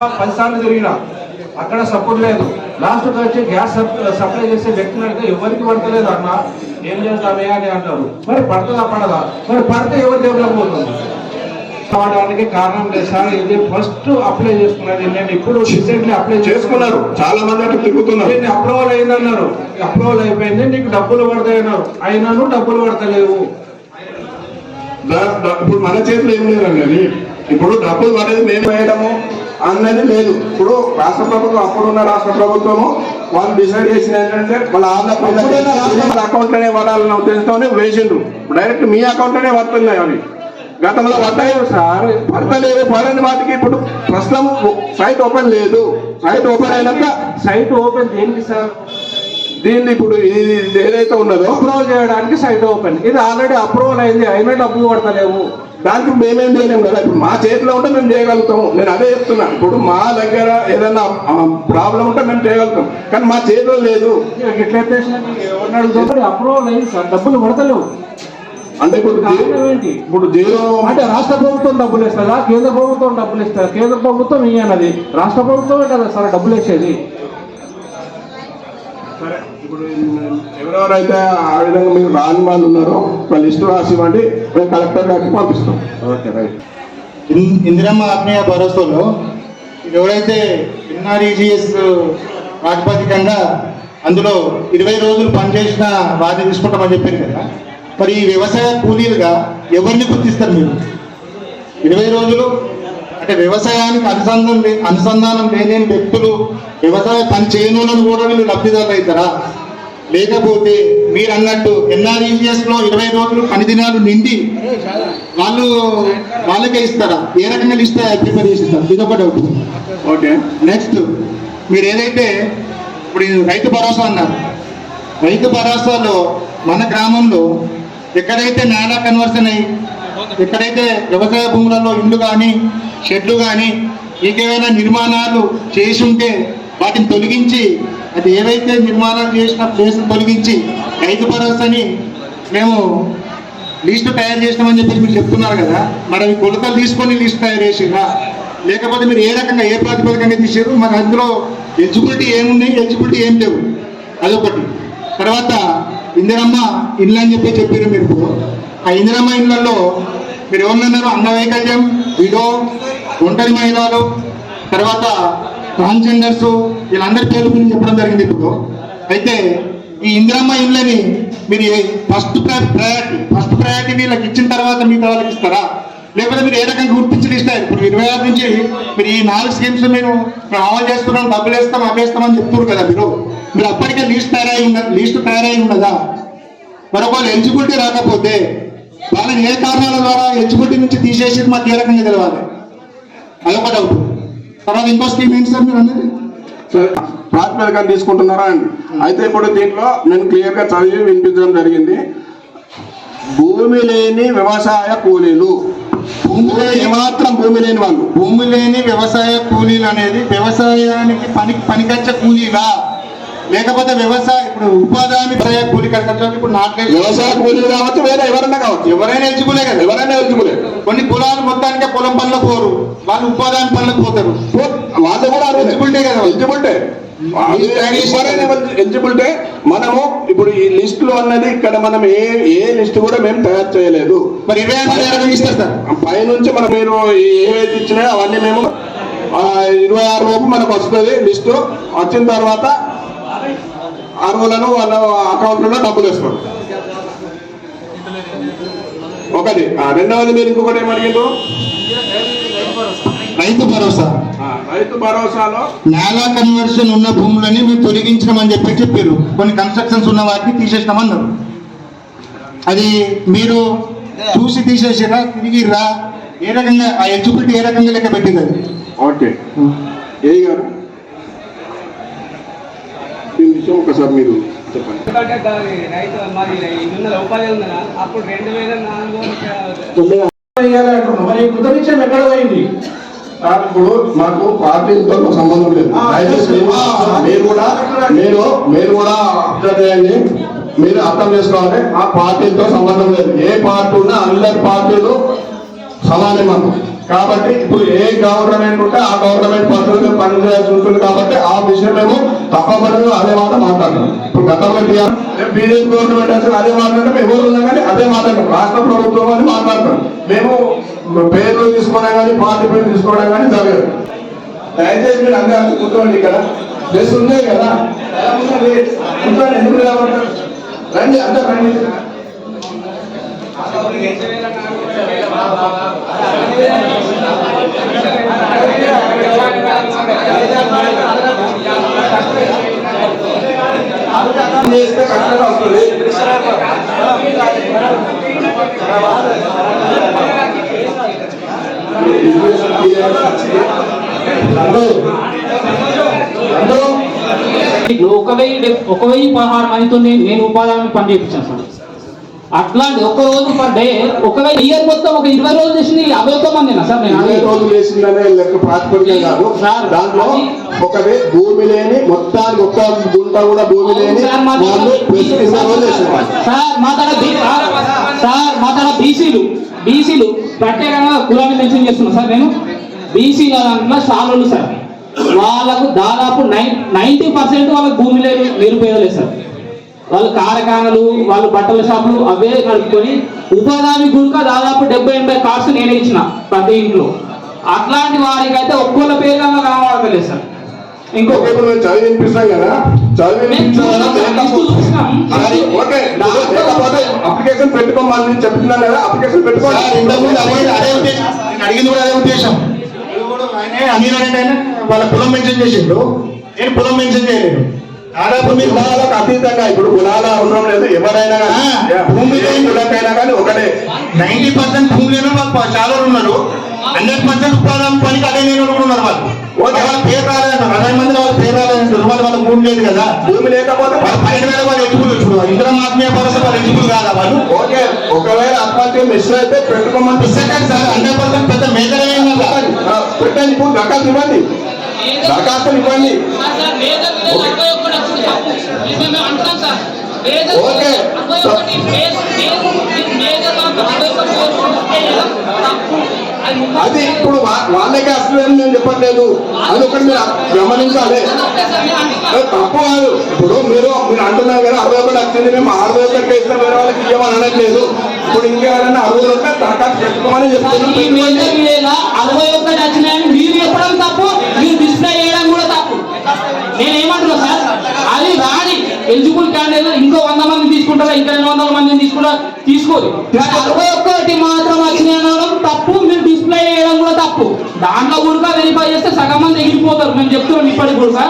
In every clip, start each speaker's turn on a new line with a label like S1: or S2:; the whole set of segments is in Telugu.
S1: పది సార్లు తిరిగిన అక్కడ సపోర్ట్ లేదు. లాస్ట్ వచ్చి గ్యాస్ సప్- సప్లై చేసే వ్యక్తిని అడిగితే ఎవరికి పడతలేదు అన్న? ఏం చేస్తామే అని అంటారు. మరి పడుతుందా పడదా? మరి పడితే ఎవరు డెవలప్ అవుతుంది కావడానికి కారణం లేదు సార్. ఇది ఫస్ట్ అప్లై చేసుకున్నది. నేను ఇప్పుడు రీసెంట్లీ అప్లై
S2: చేసుకున్నారు. చాలా మంది అటు తిరుగుతున్నారు.
S1: దీన్ని అప్రూవల్ అయిందన్నారు అప్రూవల్ అయిపోయింది. నీకు డబ్బులు పడతాయి అన్నారు. అయినాను డబ్బులు పడతలేవు.
S2: ఇప్పుడు మన చేతిలో ఏం లేదండి. అది ఇప్పుడు డబ్బులు పడేది మేము వేయడము అన్నది లేదు. ఇప్పుడు రాష్ట్ర ప్రభుత్వం అప్పుడున్న రాష్ట్ర ప్రభుత్వము వాళ్ళు డిసైడ్ చేసిన ఏంటంటే వాళ్ళ అకౌంట్లోనే పడాలన్న ఉద్దేశంతోనే వేసిండ్రు. డైరెక్ట్ మీ అకౌంట్లోనే పడుతున్నాయి అవి. గతంలో పడ్డాయి
S1: సార్.
S2: పడతలేదు పడని వాటికి ఇప్పుడు ప్రస్తుతం సైట్ ఓపెన్ లేదు. సైట్ ఓపెన్ అయినాక
S1: సైట్ ఓపెన్ దేనికి సార్?
S2: దీన్ని ఇప్పుడు ఇది ఏదైతే ఉన్నదో
S1: అప్రూవల్ చేయడానికి సైట్ ఓపెన్. ఇది ఆల్రెడీ అప్రూవల్ అయింది అయినా డబ్బులు పడతలేవు.
S2: దానికి మేమేం చేయలేము కదా? ఇప్పుడు మా చేతిలో ఉంటే మేము చేయగలుగుతాము. నేను అదే చెప్తున్నా. ఇప్పుడు మా దగ్గర ఏదైనా ప్రాబ్లం ఉంటే మేము చేయగలుగుతాం. కానీ మా చేతిలో లేదు.
S1: అప్రూవల్ అయింది సార్. డబ్బులు పడతలేవు.
S2: అంటే ఇప్పుడు జీరో
S1: అంటే రాష్ట్ర ప్రభుత్వం డబ్బులు ఇస్తుందా? కేంద్ర ప్రభుత్వం డబ్బులు ఇస్తారు కేంద్ర ప్రభుత్వం ఇయ్యనది. రాష్ట్ర ప్రభుత్వమే కదా సార్ డబ్బులు ఇచ్చేది.
S2: సరే. ఇప్పుడు ఎవరెవరైతే ఆ విధంగా మీరు రాని వాళ్ళు ఉన్నారో వాళ్ళ లిస్టు రాసి ఇవ్వండి మేము కలెక్టర్ గారికి పంపిస్తాం.
S1: Okay right.
S3: ఇన్- ఇందిరమ్మ ఆత్మీయ భరోసాలో ఎవరైతే ఎన్ఆర్ఈజిఎస్ ప్రాతిపదికంగా అందులో ఇరవై రోజులు పనిచేసిన వారిని తీసుకుంటామని చెప్పారు కదా మరి ఈ వ్యవసాయ కూలీలుగా ఎవరిని గుర్తిస్తారు మీరు? ఇరవై రోజులు అంటే వ్యవసాయానికి అనుసంధానం అనుసంధానం లేని వ్యక్తులు వ్యవసాయ పని చేయనులను కూడా వీళ్ళు లబ్ధిదారులు అవుతారా? లేకపోతే మీరు అన్నట్టు ఎన్ఆర్ఈజిఎస్లో ఇరవై రోజులు పని దినాలు నిండి వాళ్ళు వాళ్ళకే ఇస్తారా? ఏ రకంగా లిస్ట్ ప్రిపేర్ చేసి ఇస్తారు డౌట్
S2: ఓకే.
S3: నెక్స్ట్ మీరు ఏదైతే ఇప్పుడు రైతు భరోసా అన్నారు రైతు భరోసాలో మన గ్రామంలో ఎక్కడైతే నేల కన్వర్షన్ అయ్యి ఎక్కడైతే వ్యవసాయ భూములలో ఇల్లు కానీ షెడ్లు కానీ ఇంకేమైనా నిర్మాణాలు చేసి ఉంటే వాటిని తొలగించి అది ఏవైతే నిర్మాణాలు చేసిన ప్లేస్ తొలగించి రైతు భరోసాని మేము లిస్టు తయారు చేసినామని చెప్పి మీరు చెప్తున్నారు కదా. మరి అవి కొలతలు తీసుకొని లిస్ట్ తయారు చేసిరా లేకపోతే మీరు ఏ రకంగా ఏ ప్రాతిపదికంగా తీసారు మరి అందులో ఎలిజిబిలిటీ ఏమున్నాయి ఎలిజిబిలిటీ ఏం లేవు. అదొకటి. తర్వాత ఇందిరమ్మ ఇల్లు అని చెప్పి చెప్పారు మీరు ఆ ఇందిరమ్మ ఇళ్ళలో మీరు ఏమన్నారు అంగవైకల్యం విడో ఒంటరి మహిళలు తర్వాత ట్రాన్స్జెండర్సు వీళ్ళందరి పేర్లు గురించి చెప్పడం జరిగింది ఇప్పుడు. అయితే ఈ ఇందిరమ్మ ఇళ్ళని మీరు ఫస్ట్ ప్రయారిటీ ఫస్ట్ ప్రయారిటీ వీళ్ళకి ఇచ్చిన తర్వాత మీ వాళ్ళకి ఇస్తారా? లేకపోతే మీరు ఏ రకంగా గుర్తించిన ఇస్తారు? ఇప్పుడు ఇరవై ఆరు నుంచి మీరు ఈ నాలుగు స్కీమ్స్ మీరు మేము అమలు చేస్తున్నాం డబ్బులు వేస్తాం అమ్మేస్తామని చెప్తున్నారు కదా మీరు. మీరు అప్పటికే లీస్ట్ తయారై లీస్ట్ తయారై ఉన్నదా? ఒకవేళ ఎలిజిబిలిటీ రాకపోతే వాళ్ళని ఏ కారణాల ద్వారా ఎలిజిబిలిటీ నుంచి తీసేసి మాకు ఏ రకంగా తెలవాలి? అదొక డౌట్ తర్వాత ఇంకో స్కీమ్ ఏంటి సార్ మీరు అనేది
S2: ప్రాతిపదికన తీసుకుంటున్నారా అండి అయితే ఇప్పుడు దీంట్లో నేను క్లియర్గా చదివి వినిపించడం జరిగింది. భూమి లేని వ్యవసాయ కూలీలు. భూమి లేని మాత్రం భూమి లేని వాళ్ళు.
S3: భూమి లేని వ్యవసాయ కూలీలు అనేది వ్యవసాయానికి పని పనికొచ్చే కూలీలా? లేకపోతే వ్యవసాయ ఇప్పుడు ఉపాధి కూలీ ఇప్పుడు నాట్లేదు
S2: వ్యవసాయ కూలీలు కావచ్చు వేరే ఎవరైనా కావచ్చు.
S3: ఎవరైనా ఎలిజిబులే కదా.
S2: ఎవరైనా ఎలిజిబులే.
S3: కొన్ని కులాలు మొత్తానికే పొలం పనులకు పోరు. వాళ్ళు ఉపాధి పనులకు పోతారు.
S2: వాళ్ళు కూడా
S3: Eligibility కదా.
S2: ఎలిజిబిలిటీ. ఎలిజిబిలిటీ. మనము ఇప్పుడు ఈ లిస్ట్లో అన్నది ఇక్కడ మనం ఏ ఏ లిస్ట్ కూడా మేము తయారు చేయలేదు.
S3: మరి ఇరవై ఆరు ఇస్తారు సార్?
S2: పైనుంచి మనం మీరు ఏవైతే ఇచ్చినాయో అవన్నీ మేము ఇరవై ఆరు లోపు మనకు వస్తుంది లిస్టు. వచ్చిన తర్వాత అరువులను వాళ్ళ అకౌంట్లో డబ్బులు వేస్తాం ఒకటి. ఆ, రెండవది మీరు ఇంకొకటి ఏమడిగిండ్రు
S3: రైతు భరోసా.
S2: రైతు భరోసాలో
S3: నేల కన్వర్షన్ ఉన్న భూములని మీరు తొలగించమని చెప్పి చెప్పారు. కొన్ని కన్స్ట్రక్షన్స్ ఉన్న వాటిని తీసేసినామన్నారు. అది మీరు చూసి తీసేసిరా తిరిగి రా. ఏ రకంగా ఆ ఎలిజిబిలిటీ ఏ రకంగా లెక్క పెట్టింది అది?
S2: ఓకే. ఏ గారు. విషయం ఒకసారి మీరు చెప్పండి.
S4: మరి
S1: ఎక్కడ పోయింది?
S2: ఇప్పుడు మాకు పార్టీలతో సంబంధం లేదు. మీరు కూడా మీరు మీరు కూడా అబ్జర్వ్ చేయండి మీరు అర్థం చేసుకోవాలి. ఆ పార్టీలతో సంబంధం లేదు. ఏ పార్టీ ఉన్నా అందరి పార్టీలు సమానం మాకు. కాబట్టి ఇప్పుడు ఏ గవర్నమెంట్ ఉంటే ఆ గవర్నమెంట్ పద్ధతిలో పనిచేయాల్సి ఉంటుంది కాబట్టి ఆ విషయం మేము తప్పకుండా అదే మాట మాట్లాడుతున్నాం ఇప్పుడు గతంలో బీజేపీ గవర్నమెంట్ అసలు అదే మాట్లాడటం ఎవరు ఉన్నా కానీ అదే మాట్లాడటం రాష్ట్ర ప్రభుత్వం అని మాట్లాడతాం. మేము పేర్లు తీసుకోవడం కానీ పార్టీ పేరు తీసుకోవడం కానీ జరగదు. దయచేసి మీరు అందరూ కూర్చోండి ఇక్కడ. ప్లేస్ ఉందే కదా. కూర్చోండి ఎందుకు నిలబడతారు? రండి అంతా రండి.
S5: ఒక వెయ్యి డెబ్- ఒక వెయ్యి పదహారు మందితో నేను నేను ఉపాధి హామీ పని చేయించాను సార్. అట్లాంటి ఒక రోజు పర్ డే ఒక వెయ్యి ఇయర్ మొత్తం ఒక ఇరవై రోజులు చేసింది యాభై ఒక్క మందినా సార్ నేను
S2: ఇరవై? రోజులు వేసిందనే లెక్క ప్రాతిపదిక కాదు.
S5: సార్,
S2: దాంట్లో ఒకటి భూమి లేని మొత్తానికి ఒక్క గుంట కూడా భూమి లేని
S5: సార్, మా దగ్గర
S2: వాళ్ళు ప్రతి ఇరవై రోజులు వేసేవాళ్ళు
S5: సార్ మా దగ్గర సార్, మా బీసీలు బీసీలు ప్రత్యేకంగా కులాన్ని మెన్షన్ చేస్తున్నా సార్ నేను. బీసీల దాంట్లో షాలోళ్ళు సార్. వాళ్ళకు దాదాపు నైన్ నైంటీ పర్సెంట్ వాళ్ళకి భూమి లేదు నిరుపేదలే సార్. వాళ్ళు కారఖానలు వాళ్ళు బట్టల షాపులు అవే నడుపుకొని ఉపాధి గురిక దాదాపు డెబ్బై ఎనభై కార్డ్స్ నేనే ఇచ్చిన ప్రతి ఇంట్లో. అట్లాంటి వారికి అయితే ఒక్కోళ్ళ పేరు కనబడతలేదు సార్. ఇంకో
S2: ఓకే ఇప్పుడు మేము చదివి వినిపిస్తాం కదా? అప్లికేషన్ పెట్టుకోమని చెప్తున్నాను కదా అప్లికేషన్ పెట్టుకోవాలి
S3: అడిగింది కూడా అదే ఉద్దేశం. వాళ్ళ కులం మెన్షన్ చేసిండు నేను కులం మెన్షన్ చేయలేదు. దాదాపు మీరు
S2: కులాలకు అతీతంగా ఇప్పుడు కులాల అవసరం లేదు. ఎవరైనా కానీ
S3: భూమి
S2: కులకైనా కానీ ఒకటే.
S3: నైన్టీ పర్సెంట్ భూమి లేని వాళ్ళు చాలా ఉన్నారు. హండ్రెడ్ పర్సెంట్ ఉపాధి పనికి అదే నేను ఉన్నారు వాళ్ళు. ఓకే. వాళ్ళ పేరు రాలేదంటారు అరవై మంది వాళ్ళ పేరు రాలేదంటారు వాళ్ళు వాళ్ళ భూమి లేదు కదా.
S2: భూమి లేకపోతే
S3: వాళ్ళు పన్నెండు వేల వాళ్ళు ఎలిజిబుల్ ఇప్పుడు. ఇంద్రం ఆత్మీయ భరోసా వాళ్ళు ఎలిజిబుల్ కాదా వాళ్ళు?
S2: ఓకే. ఒకవేళ ఆత్మహత్య మిస్ అయితే పెట్టుకోమని
S3: సెకండ్ సార్ హండ్రెడ్ పర్సెంట్ పెద్ద మేజర్ ఏం కదా.
S2: ఆ, పెట్టండి ఇప్పుడు దరఖాస్తు ఇవ్వండి. దరఖాస్తులు ఇవ్వండి. ఓకే. అది ఇప్పుడు వాళ్ళకే వస్తుందని నేను చెప్పట్లేదు. అది ఒకటి మీరు గమనించాలి. తప్పు కాదు. ఇప్పుడు మీరు మీరు అంటున్నారు కదా అరవై ఒకటి వచ్చింది మేము అరవై ఒకటి ఇస్తాం వేరే వాళ్ళకి ఇవ్వమని అనట్లేదు. ఇప్పుడు ఇంకేమైనా అరవై ఉంటే దరఖాస్తు పెట్టుకోమని చెప్తున్నాం
S5: ఈ మేజర్ విలేజ్లో అరవై ఒక్కటి వచ్చినాయని మీరు చెప్పడం తప్పు మీరు డిస్ప్లే చేయడం కూడా తప్పు. నేను ఏమంటున్నా సార్? అది రాని ఎలిజిబుల్ క్యాండిడేట్ ఇంకో వంద మంది తీసుకుంటారా? ఇంకా రెండు వందల మందిని తీసుకుంటా తీసుకోదు అరవై ఒక్కటి మాత్రం వచ్చినాయి అనడం తప్పు మీరు డిస్ప్లే చేయడం కూడా తప్పు. దాంట్లో కూడా వెరిఫై చేస్తే సగం మంది ఎగిరిపోతారు. మేము చెప్తున్నాం ఇప్పటికి కూడా.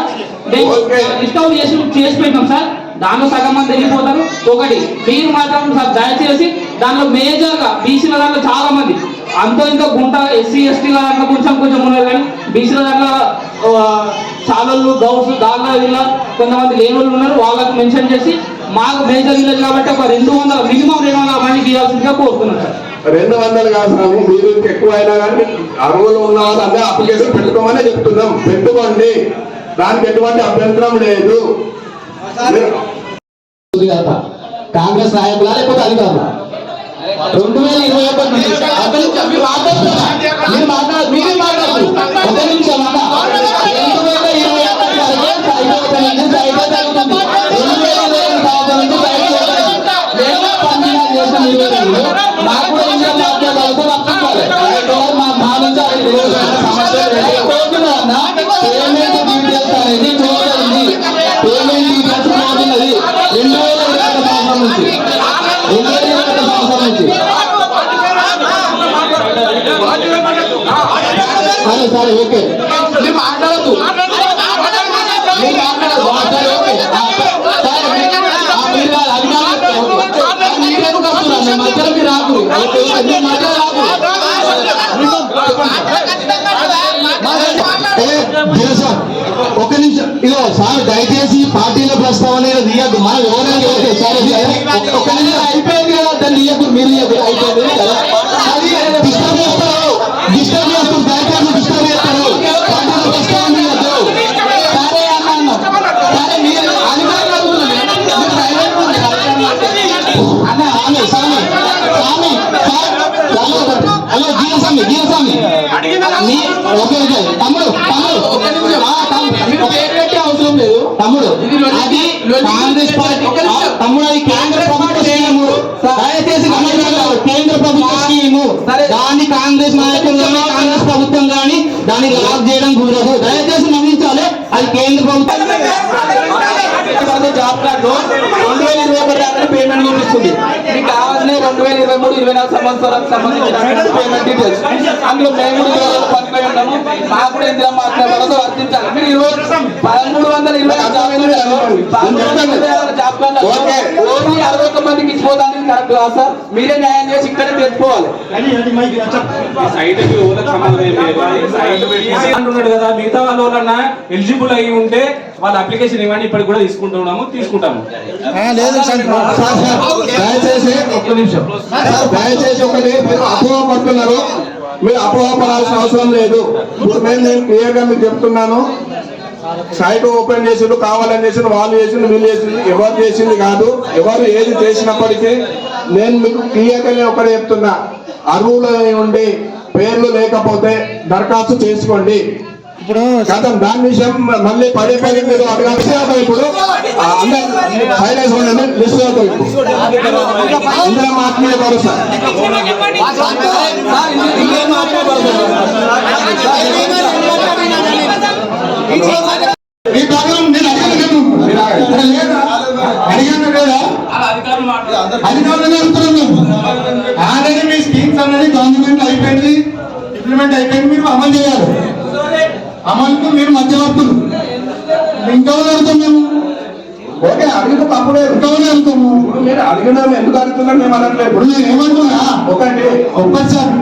S5: డిస్కౌంట్ చేసి చేసి పెట్టాం సార్. దాంట్లో సగం మంది వెళ్ళిపోతారు ఒకటి మీరు మాత్రం సార్ దయచేసి దాంట్లో మేజర్గా బీసీల దాంట్లో చాలా మంది. అంతో ఇంతో గుంట ఎస్సీ ఎస్టీల దాంట్లో కొంచెం కొంచెం ఉన్నారు కానీ బీసీల దాంట్లో చాలళ్ళు గౌడ్స్ దాంట్లో ఇలా కొంతమంది వాళ్ళు ఉన్నారు వాళ్ళకు మెన్షన్ చేసి మాకు మేజర్ విలేజ్ కాబట్టి ఒక రెండు వందల మినిమం రెండు వందల మందికి ఇవ్వాల్సిందిగా కోరుతున్నాను సార్
S2: రెండు వందలు కాదు స్వామి మీరు ఇంకా ఎక్కువ అయినా కానీ అరవైలో ఉన్న వాళ్ళు అందరూ అప్లికేషన్ పెట్టుకోమని చెప్తున్నాం పెట్టుకోండి దానికి ఎటువంటి అభ్యంతరం లేదు
S6: కాంగ్రెస్ నాయకులా లేకపోతే అధికారులు రెండు వేల ఇరవై ఒకటి సరే ఓకే మీరు మాట్లాడద్దు ఇగో సార్ దయచేసి పార్టీల ప్రస్తావన తీయద్దు. మనం ఎవరైనా ఓకే సరే సరే. ఒక- ఒక నిమిషం. అయిపోయింది కదా దాన్ని ఇయ్యకు మీరు ఇయ్యకు అయిపోయింది కదా? అది డిస్టర్బ్ చేస్తారు. డిస్టర్బ్ చేస్తారు దయచేసి డిస్టర్బ్ చేస్తారు. పార్టీల ప్రస్తావన తీయద్దు. సరే అన్న అన్న. సరే మీరు. అన్న ఆమె స్వామి. స్వామి సార్ హలో హలో జీవస్వామి జీవస్వామి ఓకే ఓకే. తమ్ముడు అది కాంగ్రెస్ పార్టీ తమ్ముడు అది కేంద్ర ప్రభుత్వ స్కీము. దయచేసి గమనించాలి కేంద్ర ప్రభుత్వ స్కీము. దాన్ని కాంగ్రెస్ నాయకులు కానీ కాంగ్రెస్ ప్రభుత్వం కానీ దాన్ని లాక్ చేయడం కుదరదు. దయచేసి గమనించాలి అది కేంద్ర ప్రభుత్వం. Job card. రెండు వేల ఇరవై ఒకటి పేమెంట్ చూపిస్తుంది. రెండు వేల ఇరవై మూడు ఇరవై నాలుగు సంవత్సరాలకు సంబంధించిన పేమెంట్ డీటెయిల్స్ అందులో మేము కూడా పనిపై ఉన్నాము మాకు కూడా ఇందిరా మాట్లాడారు వర్తించాలి మీరు ఇరవై పదమూడు వందల ఇరవై. ఓన్లీ అరవై ఒక్క మందికి ఇచ్చిపోదానికి కరెక్ట్ కాదు సార్ మీరే న్యాయం చేసి ఇక్కడే తెచ్చుకోవాలి
S7: అంటున్నాడు కదా మిగతా వాళ్ళ ఎలిజిబుల్ అయి ఉంటే వాళ్ళ అప్లికేషన్ ఇవ్వండి ఇప్పటికి కూడా తీసుకుంటున్నాము తీసుకుంటాము
S2: సార్, దయచేసి ఒక్క నిమిషం సార్ దయచేసి ఒకటి మీరు అపోహ పడుతున్నారు మీరు అపోహ పడాల్సిన అవసరం లేదు ఇప్పుడు మేము నేను క్లియర్గా మీకు చెప్తున్నాను సైట్ ఓపెన్ చేసిండు కావాలని చేసిండు వాళ్ళు చేసిండు వీళ్ళు చేసిండు ఎవరు చేసింది కాదు ఎవరు ఏది చేసినప్పటికీ నేను మీకు క్లియర్ గానే ఒకటి చెప్తున్నా అర్హులు అయి ఉండి పేర్లు లేకపోతే దరఖాస్తు చేసుకోండి ఇప్పుడు గతం దాని విషయం మళ్ళీ పదే పదే మీరు అడగాల్సి ఇప్పుడు ఆ, ఉండండి లిస్ట్ ఇందులో మాత్రమే భరోసా.
S6: సార్ ఇంకేం
S3: నేను అడిగాను అడిగాను లేదా అధికారులు అడుగుతున్నాం ఆల్రెడీ మీ స్కీమ్స్ అనేది గవర్నమెంట్ అయిపోయింది. ఇంప్లిమెంట్ అయిపోయింది. మీరు అమలు చేయాలి. అమలుకు మీరు మధ్యవర్తులు ఇంకా అడుగుతాం మేము
S2: ఓకే అడిగిన తప్పుడే
S3: ఇంకా అడుగుతాము
S2: ఇప్పుడు మీరు అడిగిన ఎందుకు అడుగుతున్నారు మేము అనట్లేదు.
S3: ఇప్పుడు నేను ఏమంటున్నా
S2: ఒకటి
S3: ఒక్కటి సార్.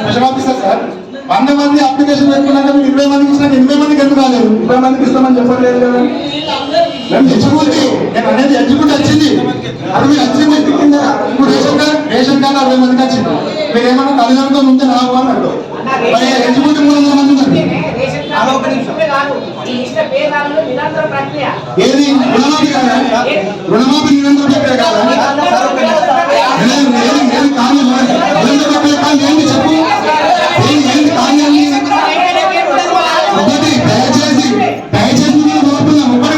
S3: Special officer sir. వంద మంది అప్లికేషన్ పెట్టుకున్నాక మీరు ఇరవై మందికి ఇచ్చినాక ఎనభై మందికి ఎందుకు రాలేదు?
S2: ఇరవై మందికి ఇస్తామని చెప్పలేదు కదా.
S3: మేము ఎగ్జిక్యూటివ్ నేను అనేది ఎగ్జిక్యూటివ్ వచ్చింది. అది మీరు వచ్చింది ఇప్పుడు రేషన్ కార్డ్ రేషన్ కార్డు అరవై మందికి వచ్చింది. మీరు ఏమన్నా తల్లిదండ్రులతో ఉంటే నాకు అన్నాడు. మరి ఎగ్జిక్యూటివ్ మూడు వందల మంది ఉన్నారు. ఏది రుణమాఫీ కాదా రుణమాఫీ నిరంతర ప్రక్రియ కాదా నిరంతర ప్రక్రియ ఏంటి చెప్పు ఏంటి? ఒకటి దయచేసి దయచేసి మీరు కోరుతున్నాం ఒకటి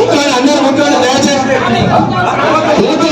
S3: ఓట్లు ఆయన అన్నారు ఓట్లు ఆయన దయచేసి ఓట్లు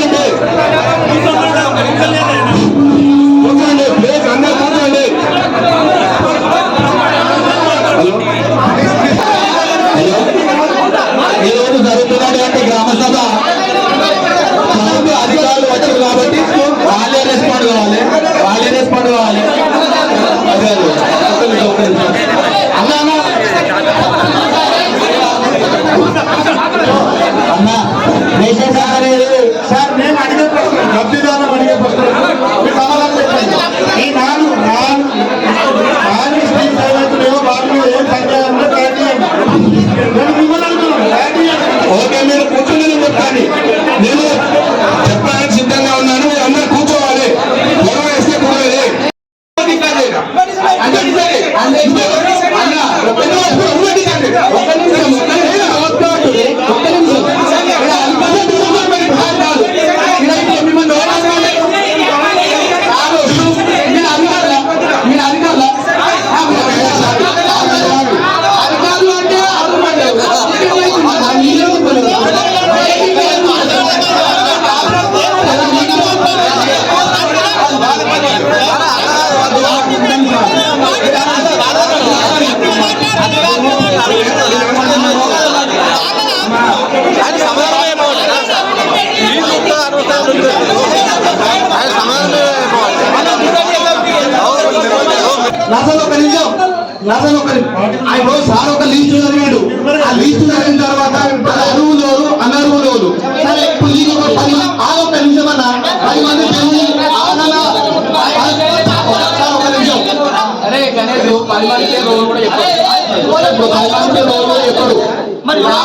S3: రాజాను ఒక ఆ సార్ ఒక లీస్ట్
S8: చదివాడు. ఆ లీస్ట్ చదివిన తర్వాత అది అరువు లేదు అనరువు లేదు సరే ఇప్పుడు నీకు ఒక పది ఆ ఒక నిమిషం. పది మంది
S6: అరే పది
S8: మంది రోజు కూడా చెప్పడు. పది మంది